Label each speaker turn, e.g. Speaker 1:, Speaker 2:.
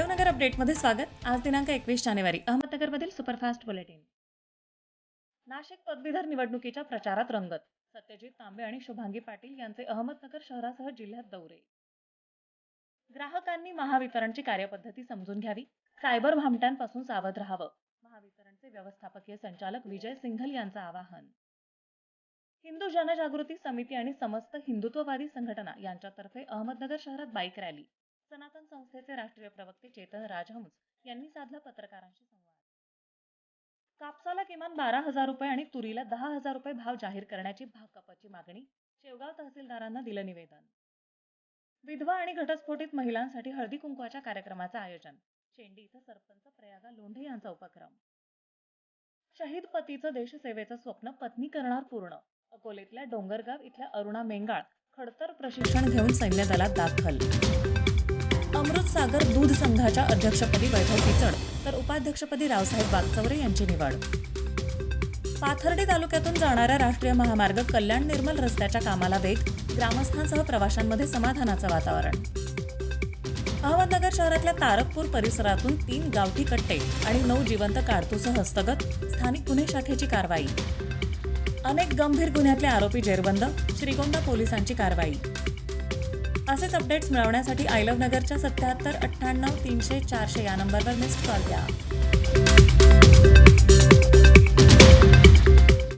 Speaker 1: अपडेटमध्ये स्वागत. आज दिनांक एकवीस जानेवारी. अहमदनगरमधील सुपरफास्ट बुलेटिन. नाशिक पदवीधर निवडणुकीच्या प्रचारात रंगत. सत्यजित तांबे आणि शुभांगी पाटील यांचे अहमदनगर शहरासह जिल्ह्यात दौरे. ग्राहकांनी महावितरणची कार्यपद्धती समजून घ्यावी. सायबर भामट्यांपासून सावध राहावं. महावितरणचे व्यवस्थापकीय संचालक विजय सिंघल यांचं आवाहन. हिंदू जनजागृती समिती आणि समस्त हिंदुत्ववादी संघटना यांच्यातर्फे अहमदनगर शहरात बाईक रॅली सनातन संस्थेचे राष्ट्रीय प्रवक्ते चेतन राजहंस यांनी साधला पत्रकारांशी संवाद. कापसाला किमान बारा हजार रुपये आणि तुरीला दहा हजार रुपये भाव जाहीर करण्याची भाकपची मागणी शेवगाव तहसीलदारांना दिलं निवेदन. विधवा आणि घटस्फोटित महिलांसाठी हळदी कुंकवाच्या कार्यक्रमाचं आयोजन. शेंडी इथं सरपंच प्रयागा लोंढे यांचा उपक्रम. शहीद पतीचं देशसेवेचं स्वप्न पत्नी करणार पूर्ण. अकोलेतल्या डोंगरगाव इथल्या अरुणा मेंगाळ खडतर प्रशिक्षण घेऊन सैन्य दलात दाखल. अमृत सागर दूध संघाच्या अध्यक्षपदी वैभव पिचड तर उपाध्यक्षपदी रावसाहेब वागचौरे यांची निवड. पाथर्डी तालुक्यातून जाणाऱ्या राष्ट्रीय महामार्ग कल्याण निर्मल रस्त्याच्या कामाला वेग ग्रामस्थांसह प्रवाशांमध्ये समाधानाचं वातावरण. अहमदनगर शहरातल्या तारकपूर परिसरातून तीन गावठी कट्टे आणि नऊ जिवंत कारतूसह हस्तगत स्थानिक गुन्हे शाखेची कारवाई. अनेक गंभीर गुन्ह्यातले आरोपी जेरबंद श्रीगोंदा पोलिसांची कारवाई. असेच अपडेट्स मिळवण्यासाठी आय लव्ह नगरच्या सत्याहत्तर अठ्ठ्याण्णव तीनशे चारशे या नंबरवर मिस्ड कॉल द्या.